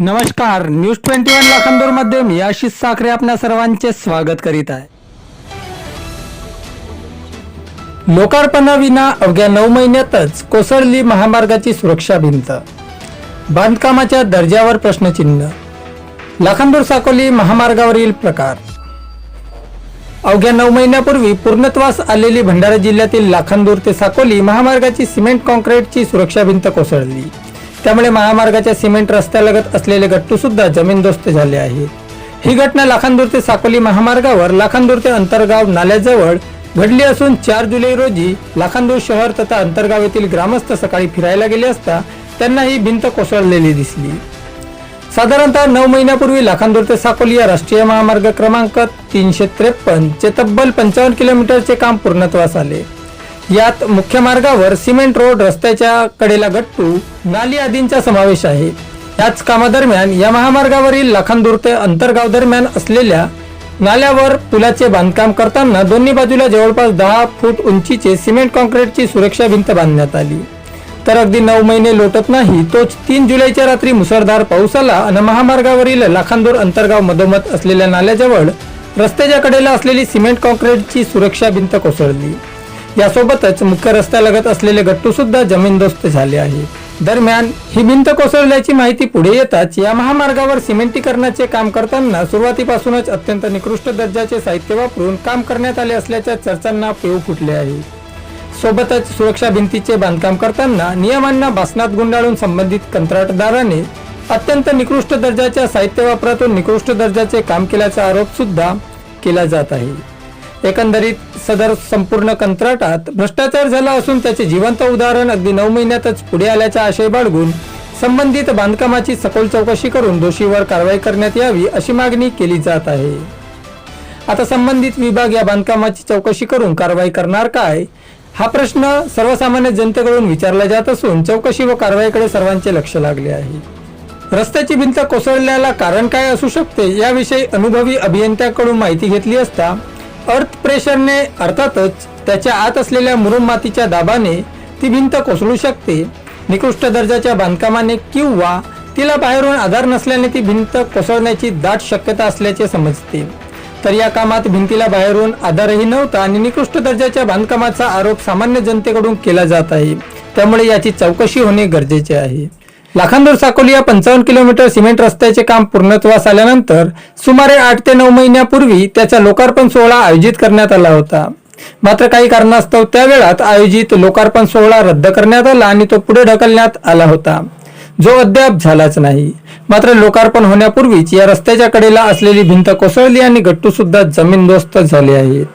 नमस्कार news twenty one लाखांदूरमध्ये मी आशिष साखरे आपल्या सर्वांचे स्वागत करीत आहे. लोकार्पणाविना अवघ्या नऊ महिन्यातच कोसळली महामार्गाची सुरक्षा भिंत. बांधकामाच्या दर्जावर प्रश्नचिन्ह. लाखांदूर साकोली महामार्गावरील प्रकार. अवघ्या नऊ महिन्यापूर्वी पूर्णत्वास आलेली भंडारा जिल्ह्यातील लाखांदूर ते साकोली महामार्गाची सिमेंट कॉन्क्रीटची सुरक्षा भिंत कोसळली. त्यामुळे महामार्गाच्या सिमेंट रस्त्यालगत असलेले गट्टू सुद्धा जमीनदोस्त झाले आहेत. ही घटना लाखांदूर ते साकोली महामार्गावर लाखांदूर ते अंतरगाव नाल्याजवळ घडली असून चार जुलै रोजी लाखांदूर शहर तथा अंतरगाव येथील ग्रामस्थ सकाळी फिरायला गेले असता त्यांना ही भिंत कोसळलेली दिसली. साधारणतः नऊ महिन्यापूर्वी लाखांदूर ते साकोली या राष्ट्रीय महामार्ग क्रमांक तीनशे त्रेपन्न चे तब्बल पंचावन्न किलोमीटरचे काम पूर्णत्वास आले. यात मुख्य मार्गावर सिमेंट रोड रस्त्याच्या कडेला गट्टू नाली आदींचा समावेश आहे. याच कामादरम्यान या महामार्गावरील लाखांदूर ते अंतरगाव दरम्यान असलेल्या नाल्यावर पुलाचे बांधकाम करताना दोन्ही बाजूला जवळपास दहा फूट उंचीचे सिमेंट कॉन्क्रीटची सुरक्षा भिंत बांधण्यात आली. तर अगदी नऊ महिने लोटत नाही तोच तीन जुलैच्या रात्री मुसळधार पाऊस आला आणि महामार्गावरील लाखांदूर अंतर्गाव मधोमध असलेल्या नाल्याजवळ रस्त्याच्या कडेला असलेली सिमेंट कॉन्क्रीटची सुरक्षा भिंत कोसळली. यासोबतच मुख्य रस्त्यालगत असलेले गट्टू सुद्धा जमीनदोस्त झाले आहे दरम्यान ही भिंत कोसळल्याची माहिती पुढे येताच या महामार्गावर सिमेंटीकरणाचे काम करताना सुरुवातीपासूनच अत्यंत निकृष्ट दर्जाचे साहित्य वापरून काम करण्यात आले असल्याच्या चर्चांना पेव फुटले आहे. सोबतच सुरक्षा भिंतीचे बांधकाम करताना नियमांना बासनात गुंडाळून संबंधित कंत्राटदाराने अत्यंत निकृष्ट दर्जाच्या साहित्य वापरातून निकृष्ट दर्जाचे काम केल्याचा आरोप सुद्धा केला जात आहे. एकंदरीत सदर संपूर्ण कंत्राटात भ्रष्टाचार झाला असून त्याचे जिवंत उदाहरण अगदी नऊ महिन्यातच पुढे आल्याचा आशय बाळगून संबंधित बांधकामाची सखोल चौकशी करून दोषीवर कारवाई करण्यात यावी अशी मागणी केली जात आहे. आता संबंधित विभाग या बांधकामाची चौकशी करून कारवाई करणार काय? हा प्रश्न सर्वसामान्य जनतेकडून विचारला जात असून चौकशी व कारवाईकडे सर्वांचे लक्ष लागले आहे. रस्त्याची भिंत कोसळल्याला कारण काय असू शकते याविषयी अनुभवी अभियंत्याकडून माहिती घेतली असता अर्थ प्रेशरने अर्थातच त्याच्या आत असलेल्या मुरुम मातीच्या दाबाने ती भिंत कोसळू शकते. निकृष्ट दर्जाच्या बांधकामाने किंवा तिला बाहेरून आधार नसल्याने ती भिंत कोसळण्याची दाट शक्यता असल्याचे समजते. तर या कामात भिंतीला बाहेरून आधारही नव्हता आणि निकृष्ट दर्जाच्या बांधकामाचा आरोप सामान्य जनतेकडून केला जात आहे. त्यामुळे याची चौकशी होणे गरजेचे आहे. लाखांदूर साकोली या पंचावन्न किलोमीटर सिमेंट रस्त्याचे काम पूर्णत्वास आल्यानंतर सुमारे आठ ते नऊ महिन्यापूर्वी त्याचा लोकार्पण सोहळा आयोजित करण्यात आला होता. मात्र काही कारणास्तव त्या वेळात आयोजित लोकार्पण सोहळा रद्द करण्यात आला आणि तो पुढे ढकलण्यात आला होता. जो अद्याप झालाच नाही. मात्र लोकार्पण होण्यापूर्वीच या रस्त्याच्या कडेला असलेली भिंत कोसळली आणि गट्टू सुद्धा जमीनदोस्त झाले आहेत.